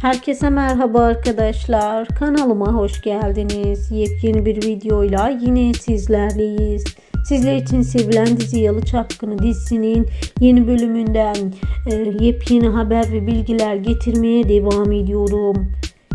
Herkese merhaba arkadaşlar. Kanalıma hoş geldiniz. Yepyeni bir videoyla yine sizlerleyiz. Sizler için sevilen dizi Yalı Çapkını dizisinin yeni bölümünden e, yepyeni haber ve bilgiler getirmeye devam ediyorum.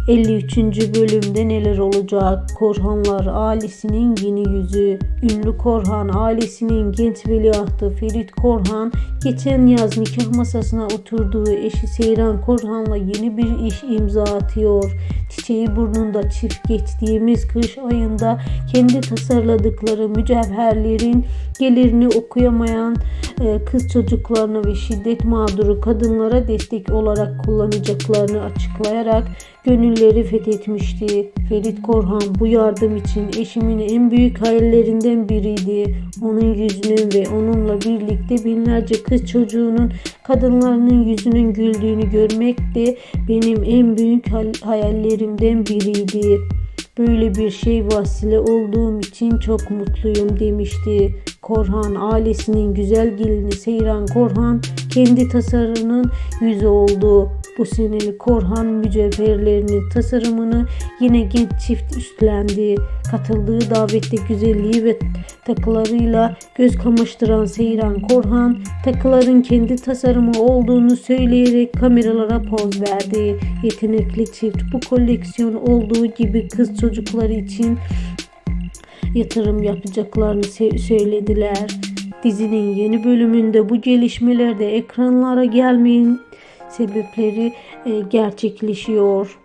53. bölümde neler olacak? Korhanlar ailesinin yeni yüzü. Ünlü Korhan ailesinin genç veliahtı Ferit Korhan geçen yaz nikah masasına oturduğu eşi Seyran Korhan'la yeni bir iş imza atıyor. Çiçeği burnunda çift geçtiğimiz kış ayında kendi tasarladıkları mücevherlerin gelirini okuyamayan kız çocuklarına ve şiddet mağduru kadınlara destek olarak kullanacaklarını açıklayarak gönülleri fethetmişti. Ferit Korhan bu yardım için eşimin en büyük hayallerinden biriydi. Onun yüzünün ve onunla birlikte binlerce kız çocuğunun kadınlarının yüzünün güldüğünü görmek de benim en büyük hayallerimden biriydi. Böyle bir şey vasile olduğum için çok mutluyum demişti. Korhan ailesinin güzel gelini Seyran Korhan kendi tasarının yüzü oldu. Bu seneli Korhan mücevherlerinin tasarımını yine genç çift üstlendi. Katıldığı davette güzelliği ve takılarıyla göz kamaştıran Seyran Korhan takıların kendi tasarımı olduğunu söyleyerek kameralara poz verdi. Yetenekli çift bu koleksiyon olduğu gibi kız çocukları için yatırım yapacaklarını söylediler. Dizinin yeni bölümünde bu gelişmelerde ekranlara gelmeyin sebepleri e, gerçekleşiyor.